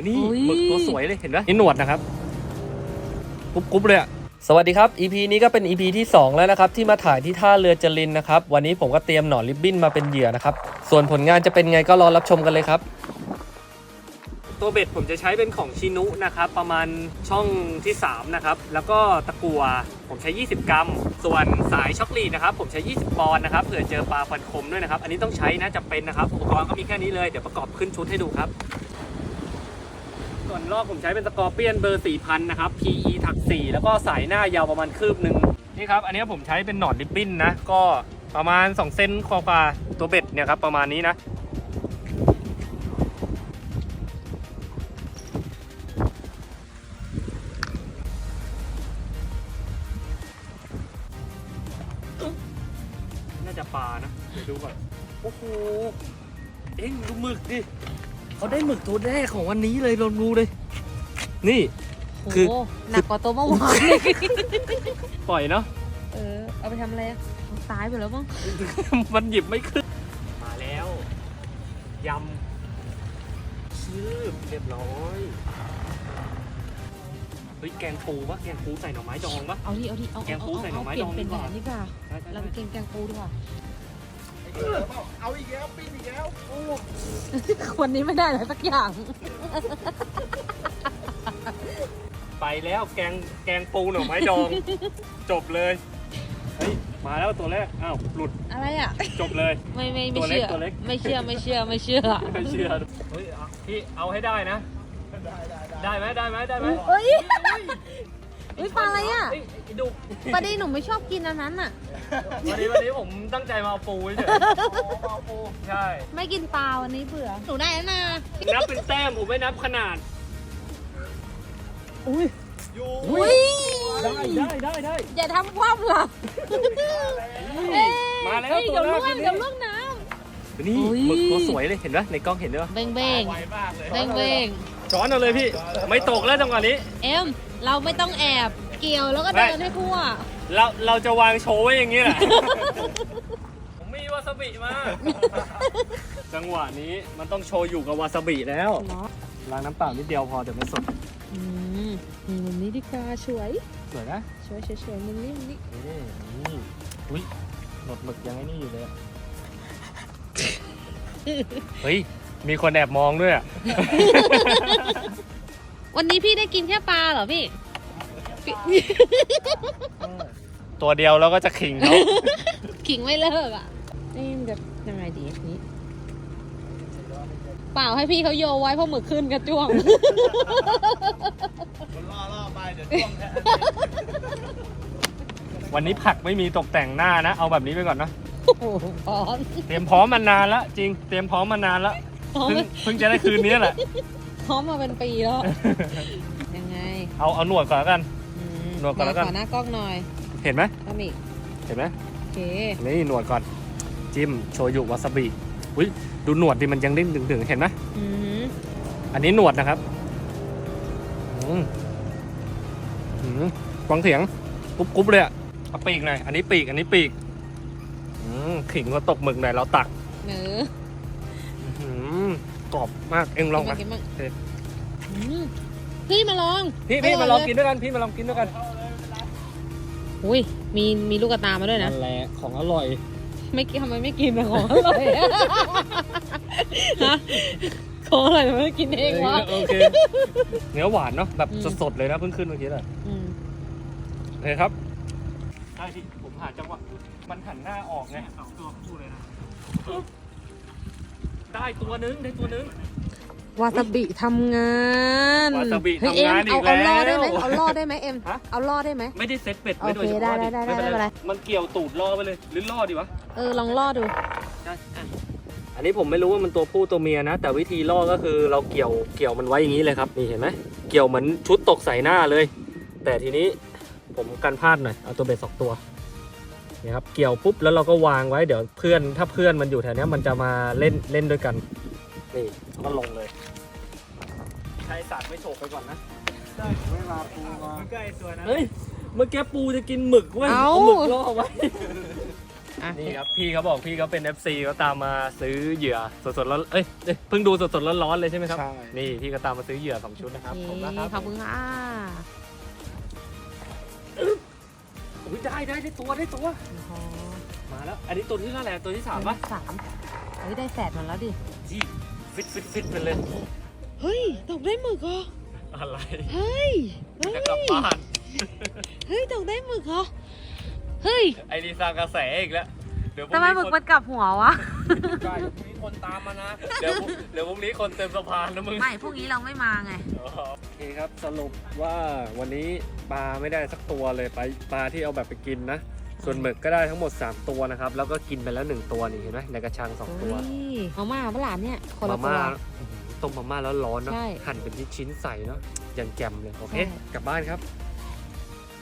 นี่อุ๊ย หมึกตัวสวยเลยเห็นไหมนี่หนวดนะครับกรุบกรุบเลยอะสวัสดีครับ EP นี้ก็เป็น EP ที่ 2 แล้วนะครับ ที่มาถ่ายที่ท่าเรือจรินนะครับ วันนี้ผมก็เตรียมหนอนริบบิ้นมาเป็นเหยื่อนะครับ ส่วนผลงานจะเป็นไงก็รอรับชมกันเลยครับ ตัวเบ็ดผมจะใช้เป็นของชินุนะครับ ประมาณช่องที่ 3 นะครับ แล้วก็ตะกัวผมใช้ 20 กรัม ส่วนสายช็อกลีนะครับ ผมใช้ 20 ปอนด์นะครับเผื่อเจอปลาฟันคมด้วยนะครับ อันนี้ต้องใช้นะจำเป็นนะครับ อุปกรณ์ก็มีแค่นี้เลยเดี๋ยวประกอบขึ้นชุดให้ดูครับ ส่วนลอกผมใช้เป็นสกอร์เปียนเบอร์4000นะครับ PE ถัก4แล้วก็สายหน้ายาวประมาณคืบหนึ่งนี่ครับ อันนี้ผมใช้เป็นหนอนริบบิ้นนะ ก็ประมาณ2เซนกว่าตัวเบ็ดเนี่ยครับประมาณนี้นะน่าจะปลานะ เดี๋ยวดูก่อน โอ้โห เอ็งดูหมึกดิ เขาได้หมึกตัวแรกของวันนี้เลยลองดูเลย นี่ คือโอ้โหหนักกว่าตัวเมื่อวานเลยปล่อยเนาะ เออ เอาไปทำอะไรอะตายไปแล้วมั้งมันหยิบไม่ขึ้น มาแล้ว ยำชืบเรียบร้อย เฮ้ย แกงปูปะแกงปูใส่หน่อไม้ดองปะ เอาดิเอาดิเอาแกงปูใส่หน่อไม้เปลี่ยดนองเป็นดีกแบว่า บนี้ดีกว่าใช่ใช่เราใช่ไปกินแกงปูดีกว่าเอาอีกแล้วปิ้งอีกแล้วโอ้ วันนี้ไม่ได้เลยสักอย่าง ไปแล้วแกงแกงปูหน่อไม้ดอง จบเลยเฮ้ยมาแล้วตัวแรกอ้าวหลุดอะไรอะ จบเลย ไม่ไม่ตัไม่วเล็กเชื่อตัวเล็ก ไม่เชื่อไม่เชื่อไม่เชื่อไม่เชื่อเฮ้ยเอาพี่เอาให้ได้นะ ได้ไหมได้ไหมได้ไหมเอ้ย เฮ้ยปลาอะไรอะเฮ้ยไอ้ดุปลาดีหนูไม่ชอบกินอันนั้นอะ วันนี้วันนี้ผมตั้งใจมาเอาปูเฉยเอาปูใช่ ไม่กินปลาวันนี้เบื่อหนูได้แล้วนะนับเป็นแต้มผมไม่นับขนาด อุ้ยอยู่อุ้ยได้ได้ได้ได้อย่าทำคว่ำล่ะมาแล้วเฮ้ยตัวเดี๋ยวแรล่กวงทีนี้เดี๋ยวล่วงน้นี่อุ๊ยหมึกตัวสวยเลยเห็นปะในกล้องเห็นด้วยปะำเบ้งเบ้งไวมากเลยเบ้งเบ้งช้อนเอาเลยพี่ ไม่ตกแล้วจังหวะนี้ เอ็ม เราไม่ต้องแอบเกี่ยวแล้วก็เดินให้ทั่ว เราเราจะวางโชว์ไว้อย่างนี้แหละ ผมมีวาซาบิมา จังหวะนี้มันต้องโชว์อยู่กับวาซาบิแล้ว เนาะล้างน้ำเปล่านิดเดียวพอเดี๋ยวไม่สดอืมนี่มุมนี้ดีกว่าสวยสวยนะสวยสวยสวยมุมนี้มุมนี้นี่นี่อุ้ยหนวดหมึกยังไงนี่อยู่เลยอะเฮ้ย มีคนแอบมองด้วยอะ วันนี้พี่ได้กินแค่ปลาเหรอพี่ ตัวเดียวแล้วก็จะขิงเขาขิงไม่เลิกอะนี่มันจะยังไงดีนี้ เปล่าให้พี่เขาโยไว้เพราะหมึกขึ้นกระจ้วงมันล่อล่อไปเดี๋ยวจ้วงแค่วันนี้ผักไม่มีตกแต่งหน้านะ เอาแบบนี้ไปก่อนนะ โอ้โหพร้อมเตรียมพร้อมมานานละจริง เตรียมพร้อมมานานละพร้อมเพิ่งเพิ่งจะได้คืนนี้แหละ พร้อมมาเป็นปีแล้ว ยังไงเอาเอาหนวดก่อนแล้วกัน อืมหนวดก่อนแล้วกัน ขอหน้ากล้องหน่อยเห็นไหมก็มีเห็นไหมโอเคนี่หนวดก่อน จิ้มโชยุวาซาบิอุ้ยดูหนวดดิมันยังเด้งดึงๆเห็นไหมอือหืออันนี้หนวดนะครับอืมอืมฟังเสียงกรุบกรุบเลยอะเอาปีกหน่อยอันนี้ปีกอันนี้ปีกอืมขิงก็ตกหมึกหน่อยเราตัก เนื้ออืม กรอบมากเอ็งลองมากินบ้างโอเค อืมพี่มาลองพี่พี่ร่ยมาลองเยกินด้วยกันพี่มาลองกินด้วยกันอุ้ยมีมีลูกกระตามาด้วยนะนั่นแหละของอร่อยไม่กินทำไมไม่กินอะของอร่อยอะฮะของอร่อยทำไมไม่กินเองวะ โอเคเนื้อหวานเนาะแบบอืม สดๆเลยนะเพิ่งขึ้นเมื่อกี้เลยอืมโอเคครับใช่พี่ผมหาจังหวะมันหันหน้าออกไงสองตัวคู่เลยนะ ได้ตัวนึงได้ตัวนึง วาซาบิทำงานวาซาบิเฮ้ยทำงานเอ็มอีกเอาเอาล่อแล้ได้วไหมเอาล่อได้ไหมเอ็มฮะ เอาล่อได้ไหม ไม่ได้เซ็ตเป็ดไว้โดยเฉโอเคพาะดิได้ได้ได้ไม่เป็นไม่เป็นไรไรมันเกี่ยวตูดล่อไปเลยหรือล่อดีวะเออลองล่อดูได้อันนี้ผมไม่รู้ว่ามันตัวผู้ตัวเมียนะ แต่วิธีล่อก็คือเราเกี่ยวเกี่ยวมันไว้อย่างนี้เลยครับนี่เห็นไหมเกี่ยวเหมือนชุดตกใส่หน้าเลย แต่ทีนี้ผมกันพลาดหน่อยเอาตัวเบ็ดสองตัว นี่ครับเกี่ยวปุ๊บแล้วเราก็วางไว้เดี๋ยวเพื่อนถ้าเพื่อนมันอยู่แถวเนี้ยมันจะมาเล่นเล่นด้วยกันนี่ก็ลงเลย ใช้สาดไม่โฉกไปก่อนนะได้เวลาปูมาใกล้ตัวนะเฮ้ยเมื่อกี้ปูจะกินหมึกเว้ยเอ้าหมึกล่อไว้อะนี่ครับพี่เขาบอกพี่เขาเป็น FC เขาตามมาซื้อเหยื่อสดๆร้อนเอ้ยเอ้ยเพิ่งดูสดๆร้อนๆเลยใช่ไหมครับใช่นี่พี่ก็ตามมาซื้อเหยื่อสองชุดนะครับผมนะคนี่รับขอบคุณค่ะ อุ้ยได้ได้ได้ตัวได้ตัว โอ้โหมาแล้ว อันนี้ตัวที่เท่าไหร่ตัวที่สามปะสามเฮ้ยได้แฝดมาแล้วดิ จีฟิตฟิตฟิตไปเลย เฮ้ย ตกได้หมึกเหรอ อะไรเฮ้ย เฮ้ย จะกลับบ้าน เฮ้ย ตกได้หมึกเหรอ เฮ้ย ไอ้นี่สร้างกระแสอีกแล้ว เดี๋ยวพรุ่ทำงไมนี้หมึกคนมันกลับหัววะ ใช่มีคนตามมานะ เดี๋ยวพรุ่งเดี๋ยวพรุ่งนี้คนเต็มสะพานนะมึงไม่พวกนี้เราไม่มาไงโอเคครับสรุปว่าวันนี้ปลาไม่ได้สักตัวเลยไปปลาที่เอาแบบไปกินนะ ส่วนหมึกก็ได้ทั้งหมด 3 ตัวนะครับ แล้วก็กินไปแล้ว 1 ตัวนี่เห็นไหมในกระชัง 2 ตัวเฮ้ยมาม่าเปล่าเนี่ยคนมาละตัว ม่าอื้อหือต้มมาม่าแล้วร้อนเนาะใช่หั่นเป็นชิ้นๆใส่เนาะอย่างแจ่มเลยโอเค ใช่ กลับบ้านครับ